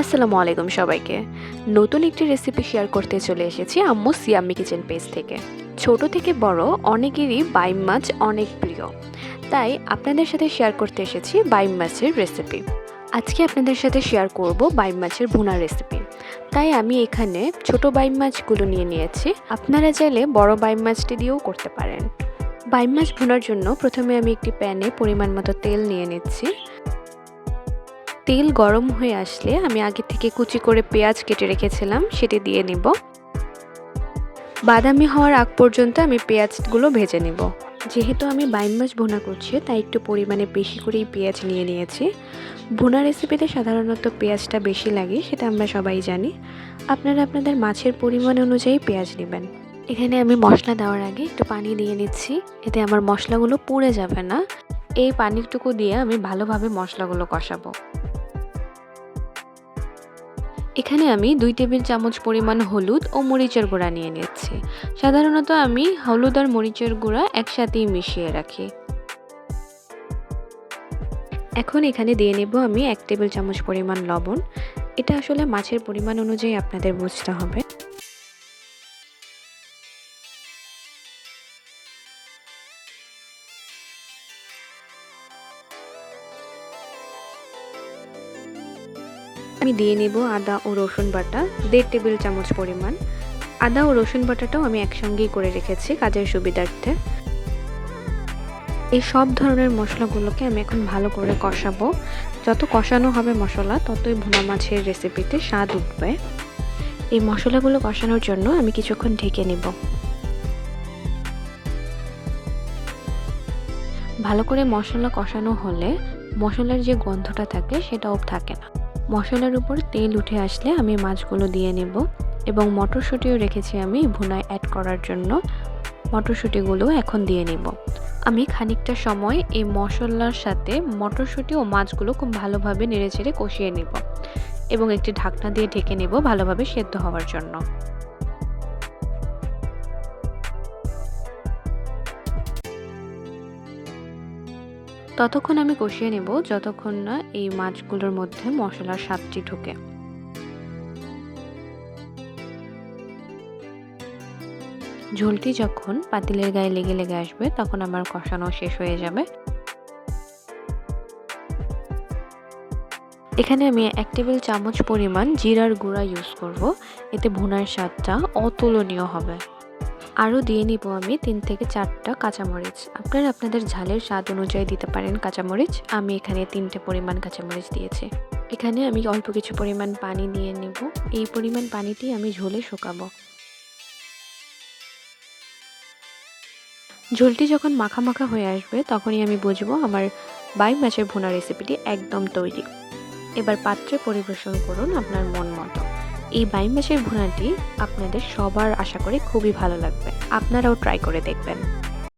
আসসালামু আলাইকুম সবাইকে। নতুন একটি রেসিপি শেয়ার করতে চলে এসেছি আম্মু সিয়াম্মি কিচেন পেজ থেকে। ছোট থেকে বড় অনেকেরই বাইম মাছ অনেক প্রিয়। তাই আপনাদের সাথে শেয়ার করতে এসেছি বাইম মাছের রেসিপি আজকে আপনাদের সাথে শেয়ার করব বাইম মাছের ভুনা রেসিপি তাই আমি এখানে ছোট বাইম মাছগুলো নিয়ে নিয়েছি। আপনারা চাইলে বড় বাইম মাছটি দিয়েও করতে পারেন। বাইম মাছ ভুনার জন্য প্রথমে আমি একটি প্যানে পরিমাণ মতো তেল নিয়ে নিচ্ছি। তেল গরম হয়ে আসলে আমি আগে থেকে কুচি করে পেঁয়াজ কেটে রেখেছিলাম, সেটি দিয়ে নিব। বাদামি হওয়ার আগ পর্যন্ত আমি পেঁয়াজগুলো ভেজে নিব। যেহেতু আমি বাইম মাছ ভুনা করছি, তাই একটু পরিমাণে বেশি করেই পেঁয়াজ নিয়ে নিয়েছি। ভুনা রেসিপিতে সাধারণত পেঁয়াজটা বেশি লাগে, সেটা আমরা সবাই জানি। আপনারা আপনাদের মাছের পরিমাণ অনুযায়ী পেঁয়াজ নেবেন। এখানে আমি মশলা দেওয়ার আগে একটু পানি দিয়ে নিচ্ছি, এতে আমার মশলাগুলো পুড়ে যাবে না। এই পানিটুকু দিয়ে আমি ভালোভাবে মশলাগুলো কষাবো। এখানে আমি দুই টেবিল চামচ পরিমাণ হলুদ ও মরিচের গুঁড়া নিয়ে নিচ্ছি। সাধারণত আমি হলুদ আর মরিচের গুঁড়া একসাথেই মিশিয়ে রাখি। এখন এখানে দিয়ে নেব আমি এক টেবিল চামচ পরিমাণ লবণ। এটা আসলে মাছের পরিমাণ অনুযায়ী আপনাদের বুঝতে হবে। আমি দিয়ে নেব আদা ও রসুন বাটা, দেড় টেবিল চামচ পরিমাণ। আদা ও রসুন বাটাটাও আমি একসঙ্গেই করে রেখেছি কাজের সুবিধার্থে। এই সব ধরনের মশলাগুলোকে আমি এখন ভালো করে কষাবো। যত কষানো হবে মশলা, ততই ভুনা মাছের রেসিপিতে স্বাদ উঠবে। এই মশলাগুলো কষানোর জন্য আমি কিছুক্ষণ ঢেকে নেব। ভালো করে মশলা কষানো হলে মশলার যে গন্ধটা থাকে সেটাও থাকে না। মশলার উপর তেল উঠে আসলে আমি মাছগুলো দিয়ে নেব এবং মটরশুঁটিও রেখেছি আমি ভুনায় অ্যাড করার জন্য। মটরশুঁটিগুলো এখন দিয়ে নেব। আমি খানিকটা সময় এই মশলার সাথে মটরশুঁটি ও মাছগুলো খুব ভালোভাবে নেড়ে নেড়েচেড়ে কষিয়ে নেব এবং একটি ঢাকনা দিয়ে ঢেকে নেব ভালোভাবে সেদ্ধ হওয়ার জন্য। ততক্ষণ আমি কষিয়ে নেব যতক্ষণ না এই মাছগুলোর মধ্যে মশলার স্বাদটি ঢুকে। ঝোলটি যখন পাতিলের গায়ে লেগে লেগে আসবে, তখন আমার কষানো শেষ হয়ে যাবে। এখানে আমি এক টেবিল চামচ পরিমাণ জিরার গুঁড়া ইউজ করব। এতে ভুনার স্বাদটা অতুলনীয় হবে। আরও দিয়ে নিব আমি তিন থেকে চারটা কাঁচামরিচ। আপনারা আপনাদের ঝালের স্বাদ অনুযায়ী দিতে পারেন কাঁচামরিচ। আমি এখানে তিনটে পরিমাণ কাঁচামরিচ দিয়েছি। এখানে আমি অল্প কিছু পরিমাণ পানি দিয়ে নেব। এই পরিমাণ পানিটি আমি ঝোলে শুকাবো। ঝোলটি যখন মাখা মাখা হয়ে আসবে, তখনই আমি বুঝব আমার বাই মাছের ভুনা রেসিপিটি একদম তৈরি। এবার পাত্রে পরিবেশন করুন আপনার মন মতো। এই বাই মাছের ভুনাটি আপনাদের সবার আশা করি খুবই ভালো লাগবে। আপনারাও ট্রাই করে দেখবেন।